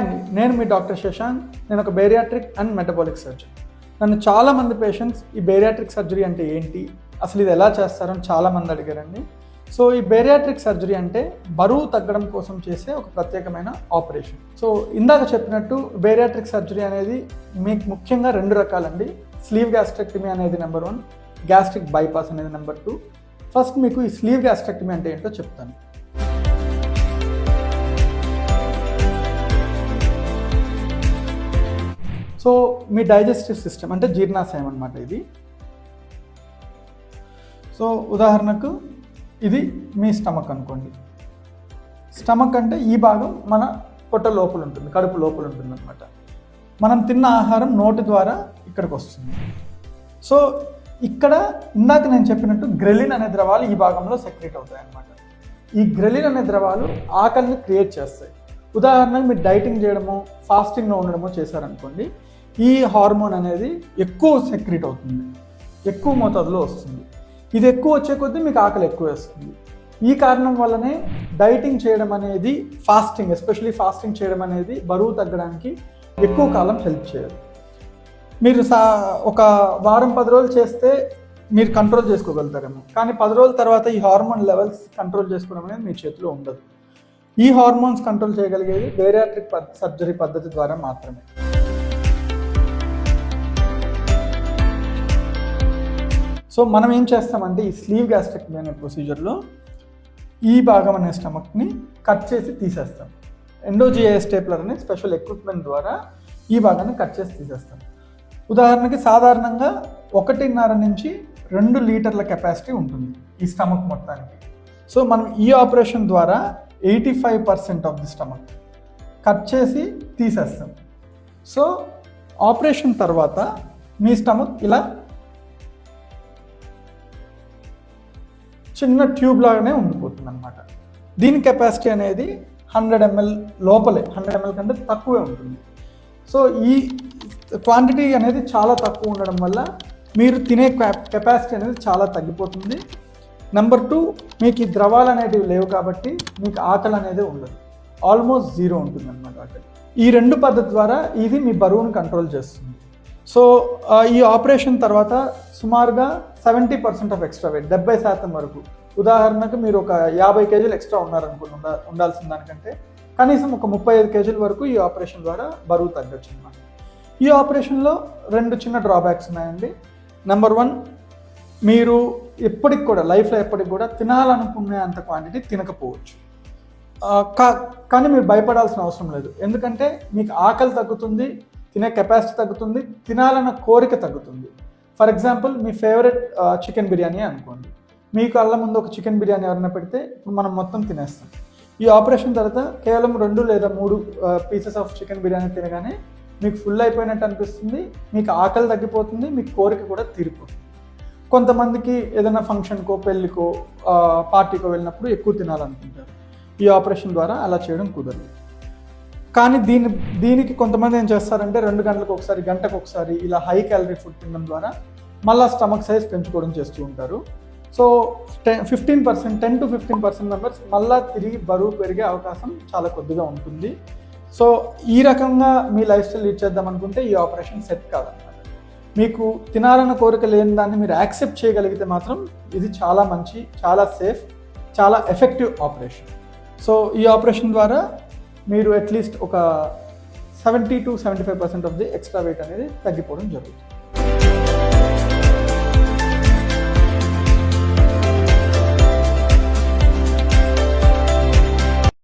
అండి. నేను మీ డాక్టర్ శశాంక్ నేను ఒక బేరియాట్రిక్ అండ్ మెటబాలిక్ సర్జన్ నన్ను చాలా మంది పేషెంట్స్ ఈ బేరియాట్రిక్ సర్జరీ అంటే ఏంటి అసలు ఇది ఎలా చేస్తారని చాలా మంది అడిగారండి. సో ఈ బేరియాట్రిక్ సర్జరీ అంటే బరువు తగ్గడం కోసం చేసే ఒక ప్రత్యేకమైన ఆపరేషన్ సో ఇందాక చెప్పినట్టు బేరియాట్రిక్ సర్జరీ అనేది మీకు ముఖ్యంగా రెండు రకాలండి. స్లీవ్ గ్యాస్ట్రెక్టమీ అనేది నెంబర్ వన్ గ్యాస్ట్రిక్ బైపాస్ అనేది నెంబర్ టూ ఫస్ట్ మీకు ఈ స్లీవ్ గ్యాస్ట్రెక్టమీ అంటే ఏంటో చెప్తాను. సో మీ డైజెస్టివ్ సిస్టమ్ అంటే జీర్ణాశయం అనమాట ఇది. సో ఉదాహరణకు ఇది మీ స్టమక్ అనుకోండి. స్టమక్ అంటే ఈ భాగం మన పొట్ట లోపల ఉంటుంది కడుపు లోపల ఉంటుంది అనమాట మనం తిన్న ఆహారం నోటి ద్వారా ఇక్కడికి వస్తుంది. సో ఇక్కడ ఇందాక నేను చెప్పినట్టు గ్రెలిన్ అనే ద్రవాలు ఈ భాగంలో సెక్రేట్ అవుతాయి అనమాట ఈ గ్రెలిన్ అనే ద్రవాలు ఆకలిని క్రియేట్ చేస్తాయి. ఉదాహరణకు మీరు డైటింగ్ చేయడము ఫాస్టింగ్లో ఉండడమో చేశారనుకోండి ఈ హార్మోన్ అనేది ఎక్కువ సెక్రెట్ అవుతుంది. ఎక్కువ మోతాదులో వస్తుంది. ఇది ఎక్కువ వచ్చే కొద్దీ మీకు ఆకలి ఎక్కువ వేస్తుంది. ఈ కారణం వల్లనే డైటింగ్ చేయడం అనేది ఫాస్టింగ్ ఎస్పెషలీ ఫాస్టింగ్ చేయడం అనేది బరువు తగ్గడానికి ఎక్కువ కాలం హెల్ప్ చేయదు. మీరు సా ఒక వారం పది రోజులు చేస్తే మీరు కంట్రోల్ చేసుకోగలుగుతారేమో. కానీ పది రోజుల తర్వాత ఈ హార్మోన్ లెవెల్స్ కంట్రోల్ చేసుకోవడం అనేది మీ చేతిలో ఉండదు. ఈ హార్మోన్స్ కంట్రోల్ చేయగలిగేది బేరియాట్రిక్ సర్జరీ పద్ధతి ద్వారా మాత్రమే. సో మనం ఏం చేస్తామంటే ఈ స్లీవ్ గ్యాస్ట్రెక్టమీ అనే ప్రొసీజర్లో ఈ భాగం అనే స్టమక్ని కట్ చేసి తీసేస్తాం. ఎండోజిఐ స్టేప్లర్ అనే స్పెషల్ ఎక్విప్మెంట్ ద్వారా ఈ భాగాన్ని కట్ చేసి తీసేస్తాం. ఉదాహరణకి సాధారణంగా ఒకటిన్నర నుంచి రెండు లీటర్ల కెపాసిటీ ఉంటుంది ఈ స్టమక్ మొత్తానికి. సో మనం ఈ ఆపరేషన్ ద్వారా eighty five percent of the stomach cut చేసి తీసేస్తాం. సో ఆపరేషన్ తర్వాత మీ స్టమక్ ఇలా చిన్న ట్యూబ్ లాగానే ఉండిపోతుంది అనమాట దీని కెపాసిటీ అనేది హండ్రెడ్ ఎంఎల్ లోపలే హండ్రెడ్ ఎంఎల్ కంటే తక్కువే ఉంటుంది. సో ఈ క్వాంటిటీ అనేది చాలా తక్కువ ఉండడం వల్ల మీరు తినే కెపాసిటీ అనేది చాలా తగ్గిపోతుంది. నెంబర్ టూ మీకు ఈ ద్రవాలు అనేటివి లేవు కాబట్టి మీకు ఆకలి అనేది ఉండదు. ఆల్మోస్ట్ జీరో ఉంటుంది అనమాట ఈ రెండు పద్ధతి ద్వారా ఇది మీ బరువును కంట్రోల్ చేస్తుంది. సో ఈ ఆపరేషన్ తర్వాత సుమారుగా seventy percent of extra weight డెబ్బై శాతం వరకు. ఉదాహరణకు మీరు ఒక యాభై కేజీలు ఎక్స్ట్రా ఉన్నారనుకుని ఉండ ఉండాల్సిన దానికంటే కనీసం ఒక ముప్పై ఐదు కేజీల వరకు ఈ ఆపరేషన్ ద్వారా బరువు తగ్గొచ్చు అన్నమాట ఈ ఆపరేషన్లో రెండు చిన్న డ్రాబ్యాక్స్ ఉన్నాయండి. నెంబర్ వన్ మీరు ఎప్పటికి కూడా లైఫ్లో ఎప్పటికి కూడా తినాలనుకునే అంత క్వాంటిటీ తినకపోవచ్చు. కా- కానీ మీరు భయపడాల్సిన అవసరం లేదు. ఎందుకంటే మీకు ఆకలి తగ్గుతుంది తినే కెపాసిటీ తగ్గుతుంది తినాలన్న కోరిక తగ్గుతుంది. ఫర్ ఎగ్జాంపుల్ మీ ఫేవరెట్ చికెన్ బిర్యానీ అనుకోండి. మీకు అల్ల ముందు ఒక చికెన్ బిర్యానీ ఎవరైనా పెడితే ఇప్పుడు మనం మొత్తం తినేస్తాం. ఈ ఆపరేషన్ తర్వాత కేవలం రెండు లేదా మూడు పీసెస్ ఆఫ్ చికెన్ బిర్యానీ తినగానే మీకు ఫుల్ అయిపోయినట్టు అనిపిస్తుంది మీకు ఆకలి తగ్గిపోతుంది మీకు కోరిక కూడా తీరిపోతుంది. కొంతమందికి ఏదైనా ఫంక్షన్కో పెళ్ళికో పార్టీకో వెళ్ళినప్పుడు ఎక్కువ తినాలనుకుంటారు. ఈ ఆపరేషన్ ద్వారా అలా చేయడం కుదరదు. కానీ దీని దీనికి కొంతమంది ఏం చేస్తారంటే రెండు గంటలకు ఒకసారి గంటకు ఒకసారి ఇలా హై క్యాలరీ ఫుడ్ తినడం ద్వారా మళ్ళీ స్టమక్ సైజ్ పెంచుకోవడం చేస్తూ ఉంటారు. So ten fifteen percent ten to fifteen percent members మళ్ళీ తిరిగి బరువు పెరిగే అవకాశం చాలా కొద్దిగా ఉంటుంది. సో ఈ రకంగా మీ లైఫ్ స్టైల్ లీడ్ చేద్దాం అనుకుంటే ఈ ఆపరేషన్ సెట్ కాదన్నమాట మీకు తినాలన్న కోరిక లేని దాన్ని మీరు యాక్సెప్ట్ చేయగలిగితే మాత్రం ఇది చాలా మంచి చాలా సేఫ్ చాలా ఎఫెక్టివ్ ఆపరేషన్ సో ఈ ఆపరేషన్ ద్వారా మీరు అట్లీస్ట్ ఒక seventy to seventy five percent of the extra weight అనేది తగ్గిపోవడం జరుగుతుంది.